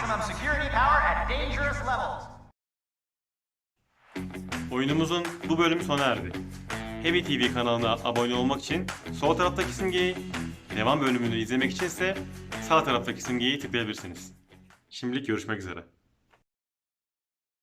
maximum security power at dangerous levels. Oyunumuzun bu bölümü sona erdi. Heavy TV kanalına abone olmak için sol taraftaki simgeyi, devam bölümünü izlemek için ise sağ taraftaki simgeyi tıklayabilirsiniz. Şimdilik görüşmek üzere.